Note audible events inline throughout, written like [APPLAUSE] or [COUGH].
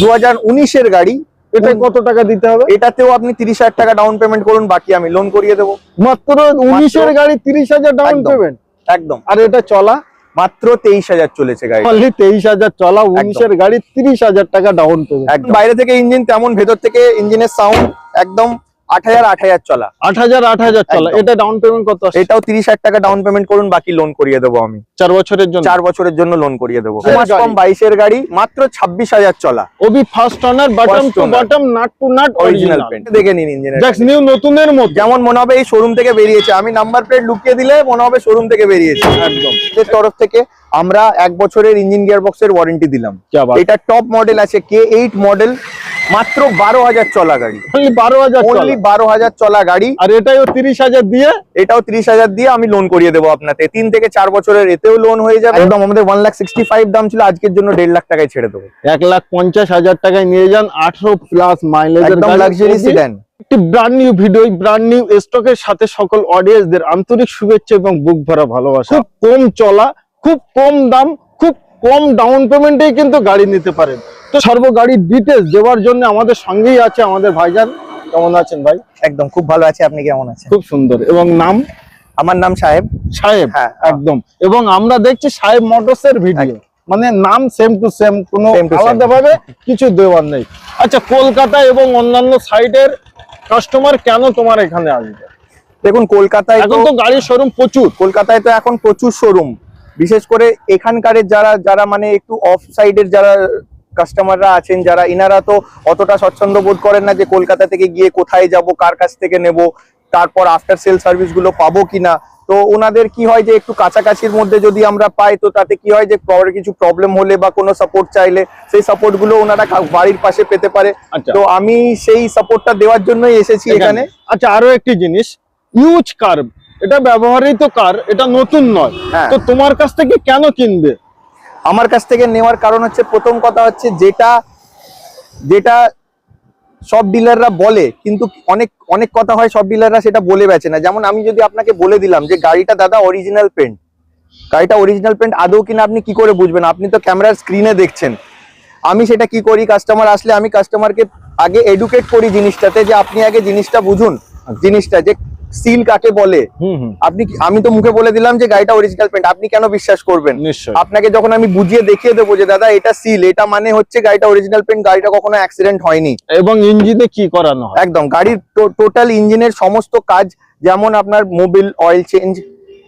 দু হাজার উনিশের গাড়ি এটা কত টাকা দিতে হবে? এটাতেও আপনি তিরিশ হাজার টাকা ডাউন পেমেন্ট করুন বাকি আমি লোন করিয়ে দেবো। মাত্র উনিশের গাড়ি তিরিশ হাজার ডাউন একদম। পেমেন্ট একদম। আর এটা চলা? মাত্র তেইশ হাজার চলেছে গাড়ি। অনলি তেইশ হাজার চলা উনিশের গাড়ি তিরিশ হাজার টাকা ডাউন পেমেন্ট বাইরে থেকে ইঞ্জিন তেমন ভেতর থেকে ইঞ্জিনের সাউন্ড একদম আট হাজার আট হাজার চলা। আট হাজার আট হাজার চলা। এটা ডাউন পেমেন্ট এটাও হাজার টাকা ডাউন পেমেন্ট করুন লোন করিয়ে দেবো চার বছরের চার বছরের জন্য লোন করিয়ে দেবো। হ্যাঁ, বাইশের গাড়ি মাত্র ছাব্বিশ হাজার দেখে নিন ইঞ্জিনিয়ার যেমন মনে হবে এই শোরুম থেকে বেরিয়েছে। আমি নাম্বার প্লেট লুকিয়ে দিলে মনে হবে শোরুম থেকে বেরিয়েছে। একদম। এর তরফ থেকে আমরা এক বছরের ইঞ্জিন গিয়ার বক্সের ওয়ারেন্টি দিলাম এটা টপ মডেল আছে কে এইট মডেল মাত্র বারো হাজার চলা গাড়ি। বারো হাজার বারো হাজার চলা গাড়ি। আর এটাও তিরিশ হাজার দিয়ে? এটাও ত্রিশ হাজার দিয়ে আমি লোন করিয়ে দেবো আপনাকে। তিন থেকে চার বছরের এতেও লোন হয়ে যাবে। একদম আমাদের ওয়ান লাখ সিক্সটি ফাইভ দাম ছিল আজকের জন্য দেড় লাখ টাকায় ছেড়ে দেবো। এক লাখ পঞ্চাশ হাজার টাকায় নিয়ে যান আঠারো প্লাস একদম লাক্সারি সিডান একটি brand new video brand new স্টকের সাথে সকল অডিয়েন্সদের আন্তরিক শুভেচ্ছা এবং বুক ভরা ভালোবাসা। খুব কম চলা খুব কম দাম খুব কম ডাউন পেমেন্টেই কিন্তু গাড়ি নিতে পারেন। তো সর্ব গাড়ির ডিটেলস দেওয়ার জন্য আমাদের সঙ্গেই আছে আমাদের ভাইজান। কেমন আছেন ভাই? একদম খুব ভালো আছে। আপনি কেমন আছেন? খুব সুন্দর। এবং নাম? আমার নাম সাহেব। সাহেব? হ্যাঁ, একদম। এবং আমরা দেখছি সাহেব মোটরস এর ভিডিও মানে নাম সেম টু সেম কোনো. আলাদা ভাবে কিছু দেওয়ার নেই। আচ্ছা কলকাতা এবং অন্যান্য সাইডের কাস্টমার কেন তোমার এখানে আসবে? দেখুন কলকাতায় এখন তো তো গাড়ির শোরুম প্রচুর। কলকাতায় তো এখন প্রচুর শোরুম বিশেষ করে এখানকার যারা যারা মানে একটু অফ সাইডের যারা কাস্টমাররা আছেন যারা ইনারা তো অতটা স্বচ্ছন্দ বোধ করেন না যে কলকাতা থেকে গিয়ে কোথায় যাব কার কাছ থেকে নেব তারপর আফটার সেল সার্ভিসগুলো পাবো কিনা। তো ওনাদের কি হয় যে একটু কাছাকাছির মধ্যে যদি আমরা পাই তো তাতে কি হয় যে কিছু প্রবলেম হলে বা কোনো সাপোর্ট চাইলে সেই সাপোর্টগুলো ওনারা বাড়ির পাশে পেতে পারে। আচ্ছা। তো আমি সেই সাপোর্টটা দেওয়ার জন্যই এসেছি এখানে। আচ্ছা আরও একটি জিনিস ইউজ কার এটা ব্যবহৃত কার এটা নতুন নয়। হ্যাঁ। তো তোমার কাছ থেকে কেন কিনবে? আমার কাছ থেকে নেওয়ার কারণ হচ্ছে, প্রথম কথা হচ্ছে যেটা যেটা সব ডিলাররা বলে, কিন্তু অনেক অনেক কথা হয় সব ডিলাররা সেটা বলে বেচে না। যেমন আমি যদি আপনাকে বলে দিলাম যে, গাড়িটা দাদা অরিজিনাল পেন্ট গাড়িটা অরিজিনাল পেন্ট আদৌ কিনা আপনি কি করে বুঝবেন? আপনি তো ক্যামেরার স্ক্রিনে দেখছেন। আমি সেটা কি করি? কাস্টমার আসলে আমি কাস্টমারকে আগে এডুকেট করি জিনিসটাতে যে, আপনি আগে জিনিসটা বুঝুন। জিনিসটা যে সিল কাকে বলে? আপনি আমি তো মুখে বলে দিলাম যে গাড়িটা অরিজিনাল পেন্ট আপনি কেন বিশ্বাস করবেন? আপনাকে যখন আমি বুঝিয়ে দেখিয়ে দেবো যে দাদা এটা সিল এটা মানে হচ্ছে গাড়িটা অরিজিনাল পেন্ট গাড়িটা কখনো অ্যাক্সিডেন্ট হয়নি। এবং ইঞ্জিনে কি করানো একদম। গাড়ির টোটাল ইঞ্জিনের সমস্ত কাজ যেমন আপনার mobil oil change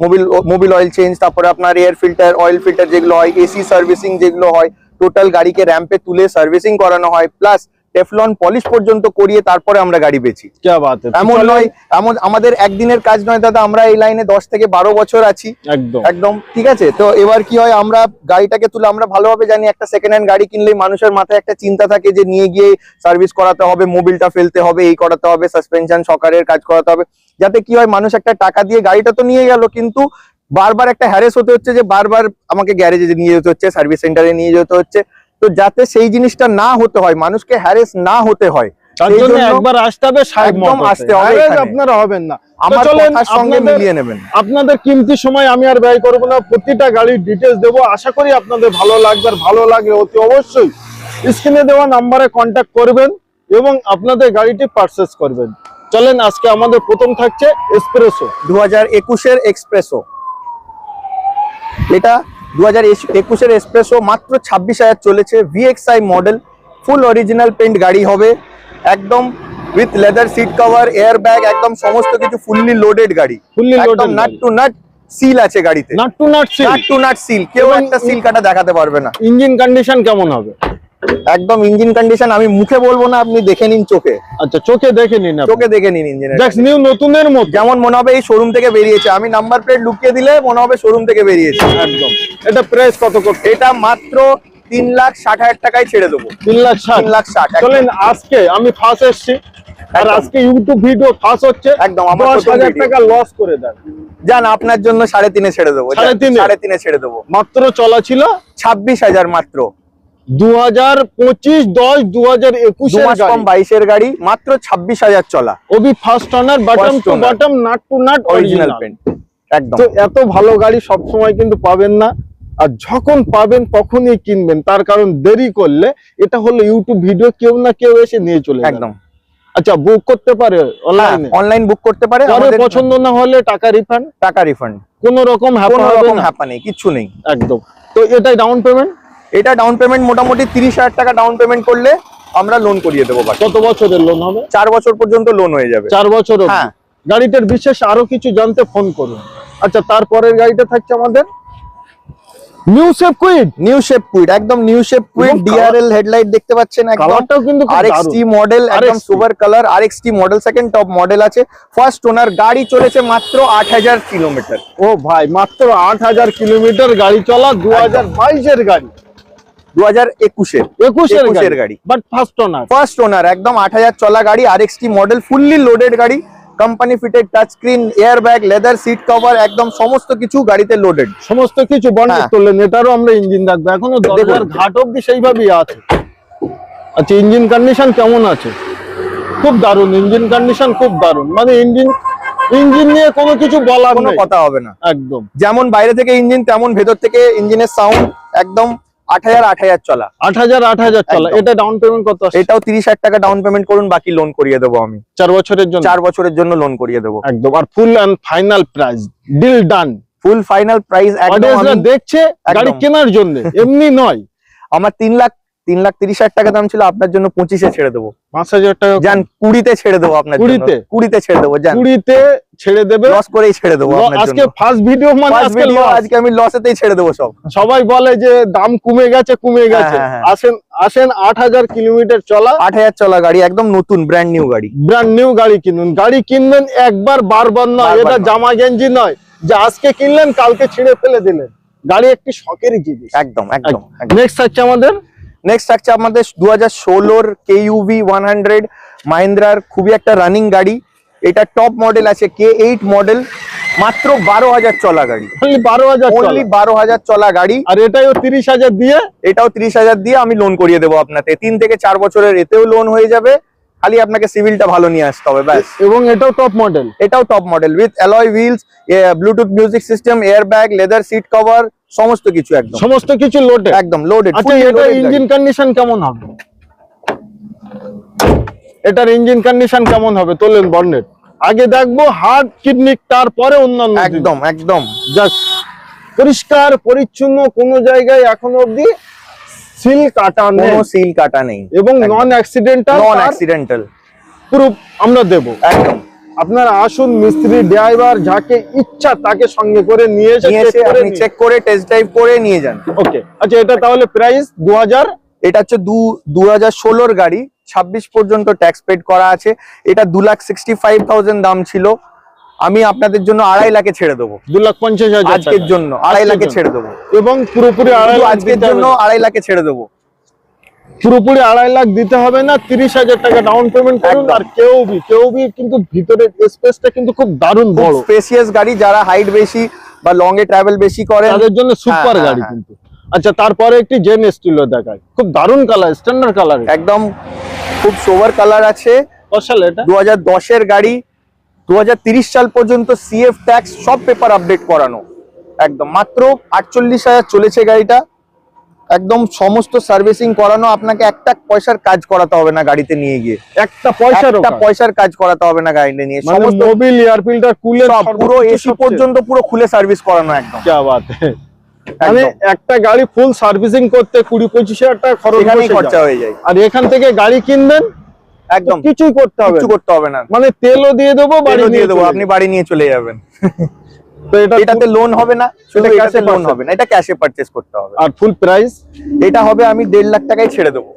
mobil mobil oil change তারপরে আপনার এয়ার ফিল্টার অয়েল ফিল্টার যেগুলো হয় এসি সার্ভিসিং যেগুলো হয় টোটাল গাড়িকে র্যাম্পে তুলে সার্ভিসিং করানো হয় প্লাস টেফলন পলিশ পর্যন্ত করিয়ে তারপরে আমরা গাড়ি বেচি? এমন নয় এমন আমাদের একদিনের কাজ নয় দাদা আমরা এই লাইনে দশ থেকে বারো বছর আছি। একদম। একদম ঠিক আছে? তো এবার কি হয় আমরা গাড়িটাকে তুলে আমরা ভালোভাবে জানি একটা সেকেন্ড হ্যান্ড গাড়ি কিনলেই মানুষের মাথায় একটা চিন্তা থাকে যে নিয়ে গিয়ে সার্ভিস করাতে হবে মোবিলটা ফেলতে হবে এই করাতে হবে সাসপেনশন সকারের কাজ করাতে হবে। যাতে কি হয় মানুষ একটা টাকা দিয়ে গাড়িটা তো নিয়ে গেল কিন্তু বারবার একটা হ্যারেস হতে হচ্ছে যে বারবার আমাকে গ্যারেজে নিয়ে যেতে হচ্ছে সার্ভিস সেন্টারে নিয়ে যেতে হচ্ছে। তো যাতে সেই জিনিসটা না হতে হয় মানুষকে হ্যারেস না হতে হয় আপনাদের- মিলিয়ে নেবেন। আপনাদের কিমতি সময় আমি আর ব্যয় করব না। প্রতিটা গাড়ির ডিটেলস দেবো। আশা করি আপনাদের ভালো লাগবে আর ভালো লাগলে অতি অবশ্যই। স্ক্রিনে দেওয়া নাম্বারে কন্ট্যাক্ট করবেন এবং আপনাদের গাড়িটি পারচেস করবেন। চলেন আজকে আমাদের প্রথম থাকছে এসপ্রেসো দু হাজার একুশের এক্সপ্রেসো এটা দু হাজার একুশের এক্সপ্রেসও মাত্র ছাব্বিশ হাজার চলেছে। VXI model full original paint গাড়ি হবে। একদম with leather seat cover air bag একদম সমস্ত কিছু ফুললি লোডেড গাড়ি। একদম নাট টু নাট সিল আছে গাড়িতে। Nut to nut seal nut to nut seal কেউ একটা সিল কাটা দেখাতে পারবে না। ইঞ্জিন কন্ডিশন কেমন হবে? একদম ইঞ্জিন কন্ডিশন আমি মুখে বলব না আপনি দেখে নিন চোখে। আচ্ছা চোখে দেখে নিন চোখে দেখে নিন ইঞ্জিনের দেখস নিউ নতুনের মতো। যেমন মনে হবে এই শোরুম থেকে বেরিয়েছে আমি নাম্বার প্লেট লুকিয়ে দিলে মনে হবে শোরুম থেকে বেরিয়েছে। একদম। এটা প্রাইস কত করতে? এটা মাত্র তিন লাখ ষাট হাজার টাকায় ছেড়ে দেবো। তিন লাখ ষাট। তিন লাখ ষাট চলেন আজকে আমি ফার্স্ট এসছি। আর আজকে ইউটিউব ভিডিও হচ্ছে। একদম, আমার হাজার টাকা লস করে দেন। যান আপনার জন্য সাড়ে তিনে ছেড়ে দেবো? সাড়ে তিনে ছেড়ে দেবো। মাত্র চলা ছিল? ছাব্বিশ হাজার মাত্র। দু হাজার পঁচিশ দশ দু হাজার দু কম বাইশের গাড়ি মাত্র ছাব্বিশ হাজার চলা। Obi first owner bottom to bottom nut to nut original paint একদম। এত ভালো গাড়ি সব সময় কিন্তু পাবেন না। আর যখন পাবেন তখনই কিনবেন। তার কারণ দেরি করলে এটা হলো ইউটিউব ভিডিও কেউ না কেউ এসে নিয়ে চলে একদম। আচ্ছা বুক করতে পারে অনলাইনে অনলাইন বুক করতে পারে। আমাদের পছন্দ না হলে টাকা রিফান্ড টাকা রিফান্ড কোন রকম কিচ্ছু নেই একদম। তো এটাই ডাউন পেমেন্ট এটা ডাউন পেমেন্ট মোটামুটি তিরিশ হাজার টাকা ডাউন পেমেন্ট করলে আমরা লোন করিয়ে দেবো কত বছরের লোন হবে? চার বছর পর্যন্ত লোন হয়ে যাবে। চার বছর হ্যাঁ। গাড়িটার বিশেষ আরও কিছু জানতে ফোন করুন। আচ্ছা তারপরের গাড়িটা থাকছে আমাদের। New safe Kwid new shape Kwid একদম নিউ শেপ কুইড এবং ডিআরএল হেডলাইট দেখতে পাচ্ছেন কালারটাও কিন্তু আরএক্সটি। মডেল একদম RXT super colour RXT model second top model আছে। ফার্স্ট ওনার গাড়ি চলেছে মাত্র আট হাজার কিলোমিটার। ও ভাই মাত্র আট হাজার কিলোমিটার গাড়ি চলা দু হাজার বাইশের গাড়ি। দু হাজার একুশের একুশের গাড়ি। But first owner first owner একদম আট হাজার চলা গাড়ি আরএক্সটি মডেল ফুললি লোডেড গাড়ি company fitted touch screen air bag leather seat cover একদম সমস্ত কিছু গাড়িতে লোডেড সমস্ত কিছু বন্ডেড হ্যাঁ। করলেন এটারও আমরা ইঞ্জিন রাখব। এখনও দরজার ঘাট অব্দি সেইভাবেই আছে। আচ্ছা ইঞ্জিন কন্ডিশন কেমন আছে? খুব দারুণ ইঞ্জিন কন্ডিশন খুব দারুণ। মানে ইঞ্জিন ইঞ্জিন নিয়ে কোনো কিছু বলার কোনো কথা হবে না। একদম। যেমন বাইরে থেকে ইঞ্জিন তেমন ভেতর থেকে ইঞ্জিনের সাউন্ড একদম আট হাজার আট হাজার চলা। আট হাজার আট হাজার চলা। এটা ডাউন পেমেন্ট কত? এটাও তিরিশ হাজার টাকা ডাউন পেমেন্ট করুন বাকি লোন করিয়ে দেবো আমি। চার বছরের জন্য? চার বছরের জন্য লোন করিয়ে দেবো। একদম। আর full and final price deal done full final price দেখছে গাড়ি কেনার জন্য। এমনি নয়। আমার তিন লাখ তিন লাখ তিরিশ হাজার টাকা দাম ছিল আপনার জন্য পঁচিশে ছেড়ে দেবো। পাঁচ হাজার টাকা যান কুড়িতে ছেড়ে দেবো আপনার কুড়িতে? কুড়িতে ছেড়ে দেবো যান কুড়িতে ছেড়ে দেবে। লস করেই ছেড়ে দেবো আজকে ফার্স্ট ভিডিও মানে আজকে আজকে আমি লসেতেই ছেড়ে দেবো সব। সবাই বলে যে দাম কমে গেছে কমে গেছে। হ্যাঁ, হ্যাঁ। আসেন আসেন আট হাজার কিলোমিটার চলা। আট হাজার চলা গাড়ি একদম নতুন ব্র্যান্ড নিউ গাড়ি। ব্র্যান্ড নিউ গাড়ি কিনুন। গাড়ি কিনবেন একবার বারবার নয়। এটা জামা গেঞ্জি নয়। যে আজকে কিনলেন কালকে ছিঁড়ে ফেলে দিলেন। গাড়ি একটি শখেরই জিনিস। একদম একদম নেক্সট হচ্ছে আমাদের? নেক্সট থাকছে আমাদের দু হাজার ষোলোর কে ইউভি ওয়ান হান্ড্রেড মাহিন্দ্রার খুবই একটা রানিং গাড়ি। এটা টপ মডেল আছে কে এইট মডেল মাত্র বারো হাজার চলা গাড়ি। বারো হাজার অনলি বারো হাজার চলা গাড়ি। আর এটাও তিরিশ হাজার দিয়ে? এটাও তিরিশ হাজার দিয়ে আমি লোন করিয়ে দেবো আপনাকে। তিন থেকে চার বছরের এতেও লোন হয়ে যাবে। খালি আপনাকে সিভিলটা ভালো নিয়ে আসতে হবে ব্যাস। এবং এটাও টপ মডেল এটাও top model with alloy wheels bluetooth music system air bag leather seat cover সমস্ত কিছু একদম। সমস্ত কিছু লোডে একদম লোডেড আচ্ছা এটা ইঞ্জিন কন্ডিশন কেমন হবে? এটার ইঞ্জিন কন্ডিশন কেমন হবে? তোলেন বর্নেট আগে দেখব হার্ট কিডনি তারপরে অন্যান্য একদম একদম। যাক পরিষ্কার পরিচ্ছন্ন কোন জায়গায় এখনও অবধি সিল কাটা নেই। সিল কাটা নেই। এবং non accidental non accidental proof আমরা দেব। একদম। আপনারা আসুন মিস্ত্রি ড্রাইভার যাকে ইচ্ছা তাকে সঙ্গে করে নিয়ে এসে চেক করে টেস্ট ড্রাইভ করে নিয়ে যান। ওকে আচ্ছা এটা তাহলে প্রাইস দু হাজার এটা হচ্ছে দু দু হাজার ষোলোর গাড়ি। ছাব্বিশ পর্যন্ত ট্যাক্স পেড করা আছে। এটা দু লাখ সিক্সটি ফাইভ থাউজেন্ড দাম ছিল। আমি আপনাদের জন্য আড়াই লাখে ছেড়ে দেবো। দু লাখ পঞ্চাশ হাজার আজকের জন্য আড়াই লাখে ছেড়ে দেবো। এবং পুরোপুরি আড়াই আজকের জন্য আড়াই লাখে ছেড়ে দেবো। পুরোপুরি আড়াই লাখ দিতে হবে না তিরিশ হাজার টাকা ডাউন পেমেন্ট করুন আর কেউ বি কেউ বি কিন্তু ভিতরের স্পেসটা কিন্তু খুব দারুণ বড়। স্পেসিয়াস গাড়ি যারা হাইট বেশি বা লং এ ট্রাভেল বেশি করে তাদের জন্য সুপার হ্যাঁ, গাড়ি হ্যাঁ। কিন্তু। আচ্ছা তারপরে একটি জেম স্টিলও দেখায় খুব দারুণ কালার স্ট্যান্ডার্ড কালার একদম খুব সোভার কালার আছে। সালে এটা? দু হাজার গাড়ি দু সাল পর্যন্ত সিএফ ট্যাক্স সব পেপার আপডেট করানো। একদম মাত্র আটচল্লিশ হাজার চলেছে গাড়িটা। একদম সমস্ত সার্ভিসিং করানো আপনাকে একটা পয়সার কাজ করাতে হবে না গাড়িতে নিয়ে গিয়ে। একটা পয়সার একটা পয়সার কাজ করাতে হবে না গাড়িতে নিয়ে। মানে সমস্ত মোবিল এয়ার ফিল্টার পুরো এসি পর্যন্ত পুরো খুলে সার্ভিস করানো একদম। মানে। একটা গাড়ি ফুল সার্ভিসিং করতে কুড়ি পঁচিশ হাজার টাকা খরচ খরচা হয়ে যায়। আর এখান থেকে গাড়ি কিনবেন একদম। কিছুই করতে হবে কিছু করতে হবে না। মানে তেলও দিয়ে দেবো বাড়ি দিয়ে দেবো আপনি বাড়ি নিয়ে চলে যাবেন। তো এটা এটাতে লোন হবে না শুধু লোন হবে না এটা ক্যাশে করতে হবে। আর ফুল প্রাইস এটা হবে আমি দেড় লাখ টাকায় ছেড়ে দেবো।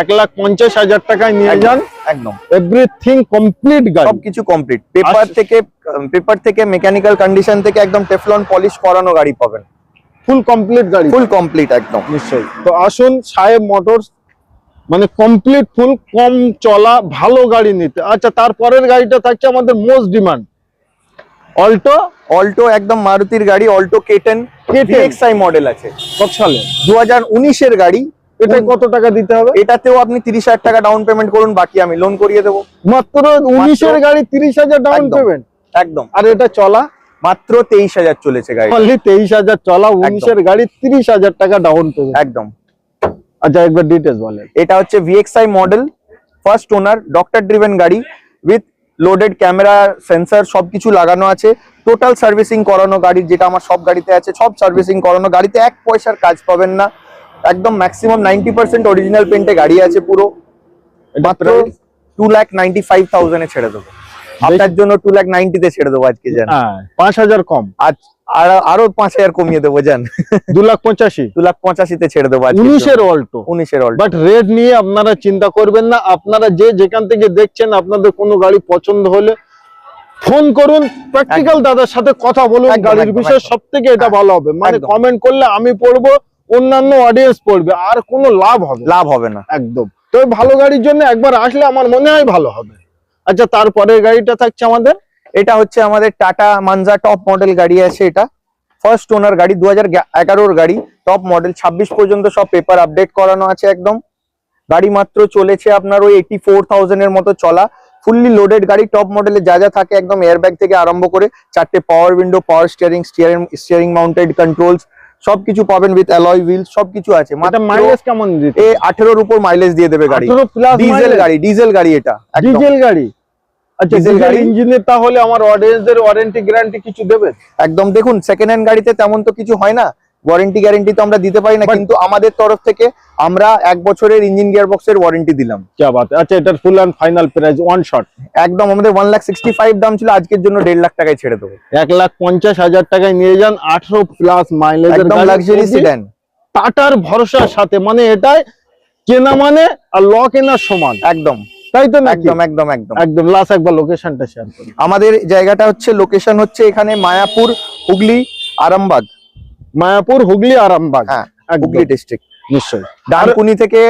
এক লাখ পঞ্চাশ হাজার টাকায় নিয়ে যান। একদম। এভরিথিং কমপ্লিট গাড়ি। সবকিছু কমপ্লিট পেপার। থেকে পেপার থেকে মেকানিক্যাল কন্ডিশন থেকে একদম টেফলন পলিশ করানো গাড়ি পাবেন। ফুল কমপ্লিট গাড়ি। ফুল কমপ্লিট একদম। নিশ্চয়ই। তো আসুন সাহেব মোটরস মানে কমপ্লিট ফুল কম চলা ভালো গাড়ি নিতে। আচ্ছা তারপরের গাড়িটা থাকছে আমাদের মোস্ট ডিমান্ড অল্টো অল্টো একদম মারুতির গাড়ি Alto K ten K10 VXI model আছে। কত সালে? দু হাজার উনিশের গাড়ি। এটা কত টাকা দিতে হবে? এটাতেও আপনি তিরিশ হাজার টাকা ডাউন পেমেন্ট করুন বাকি আমি লোন করিয়ে দেবো। মাত্র উনিশের গাড়ি তিরিশ হাজার ডাউন একদম। পেমেন্ট একদম। আর এটা চলা? মাত্র তেইশ হাজার চলেছে গাড়ি অনলি তেইশ হাজার চলা উনিশের গাড়ি তিরিশ হাজার টাকা ডাউন পেমেন্ট একদম। আচ্ছা একবার ডিটেলস বলেন। এটা হচ্ছে VXI model first owner doctor driven গাড়ি উইথ লোডেড ক্যামেরা সেন্সার সবকিছু লাগানো আছে। টোটাল সার্ভিসিং করানো গাড়ি যেটা আমার সব গাড়িতে আছে সব সার্ভিসিং করানো। গাড়িতে এক পয়সার কাজ পাবেন না। একদম ম্যাক্সিমাম নাইনটি পার্সেন্ট অরিজিনাল পেন্টে গাড়ি আছে পুরো। মাত্র টু লাখ নাইনটি ফাইভ থাউজেন্ডে ছেড়ে দেবো। আপনার জন্য টু লাখ নাইনটিতে ছেড়ে দেবো আজকে জান। হ্যাঁ পাঁচ হাজার কম। আজ আরও পাঁচ হাজার কমিয়ে দেবো জান। দু লাখ পঁচাশি। [LAUGHS] দু লাখ পঁচাশিতে ছেড়ে দেবো উনিশের অল্টো উনিশের অল্ট বাট রেট নিয়ে আপনারা চিন্তা করবেন না। আপনারা যে যেখান থেকে দেখছেন আপনাদের কোনো গাড়ি পছন্দ হলে ফোন করুন প্র্যাকটিক্যাল দাদার সাথে কথা বলুন গাড়ির বিষয়ে সব থেকে এটা ভালো হবে। মানে। কমেন্ট করলে আমি পড়ব অন্যান্য অডিয়েন্স পড়বে আর কোনো লাভ হবে লাভ হবে না। একদম। তো ভালো গাড়ির জন্য একবার আসলে আমার মনে হয় ভালো হবে। আচ্ছা তারপরে গাড়িটা থাকছে আমাদের। এটা হচ্ছে আমাদের টাটা মানজা টপ মডেল গাড়ি আছে এটা। ফার্স্ট ওনার গাড়ি দু হাজার গাড়ি। টপ মডেল ছাব্বিশ পর্যন্ত সব পেপার আপডেট করানো আছে একদম। গাড়ি মাত্র চলেছে আপনার ওই এইটি ফোর এর মতো চলা। ফুললি লোডেড গাড়ি টপ মডেলে যা যা থাকে একদম এয়ারব্যাগ থেকে আরম্ভ করে চারটে power window power steering steering steering mounted controls সবকিছু পাবেন উইথ অ্যালয় হুইল সবকিছু আছে। এটা মাইলেজ কেমন দিতে এ আঠেরোর উপর মাইলেজ দিয়ে দেবে গাড়ি। ডিজেল গাড়ি ডিজেল গাড়ি এটা ডিজেল গাড়ি? আচ্ছা ডিজেল ইঞ্জিনের তাহলে আমার ওয়ারেন্টি গ্যারান্টি কিছু দেবে? একদম দেখুন সেকেন্ড হ্যান্ড গাড়িতে তেমন তো কিছু হয় না। ওয়ারেন্টি তো আমরা দিতে পারি না কিন্তু আমাদের তরফ থেকে আমরা এক বছরের ইঞ্জিন গিয়ার বক্সের ওয়ারেন্টি দিলাম আচ্ছা full and final one shot একদম আমাদের ওয়ান লাখ সিক্সটি ফাইভ দাম ছিল আজকের জন্য দেড় লাখ টাকায় ছেড়ে এক লাখ পঞ্চাশ হাজার টাকায় নিয়ে যান আঠারো প্লাস টাটার ভরসার সাথে মানে এটাই কেনা মানে আর ল কেনার সমান। একদম। তাই তো একদম একদম একদম। একদম লাস্ট একবার লোকেশনটা শেয়ার করুন। আমাদের জায়গাটা হচ্ছে লোকেশন হচ্ছে এখানে মায়াপুর হুগলি আরামবাগ। মায়াপুর হুগলি আরামবাগ। হ্যাঁ হুগলি ডিস্ট্রিক্ট নিশ্চয়ই। ডানকুনি থেকে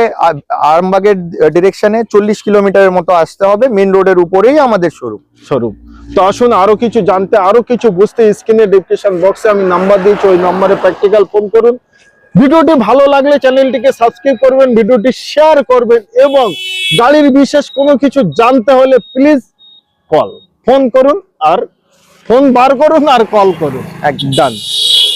আরামবাগের ডিরেকশনে চল্লিশ কিলোমিটারের মতো আসতে হবে মেন রোডের উপরেই আমাদের শোরুম স্বরূপ তো আসুন আরও কিছু জানতে আরও কিছু বুঝতে স্ক্রিনে ডিসক্রিপশন বক্সে আমি নাম্বার দিয়েছি ওই নম্বরে প্র্যাকটিক্যাল ফোন করুন। ভিডিওটি ভালো লাগলে চ্যানেলটিকে সাবস্ক্রাইব করবেন ভিডিওটি শেয়ার করবেন এবং গাড়ির বিশেষ কোনো কিছু জানতে হলে প্লিজ কল ফোন করুন আর ফোন বার করুন আর কল করুন। একদম। ডান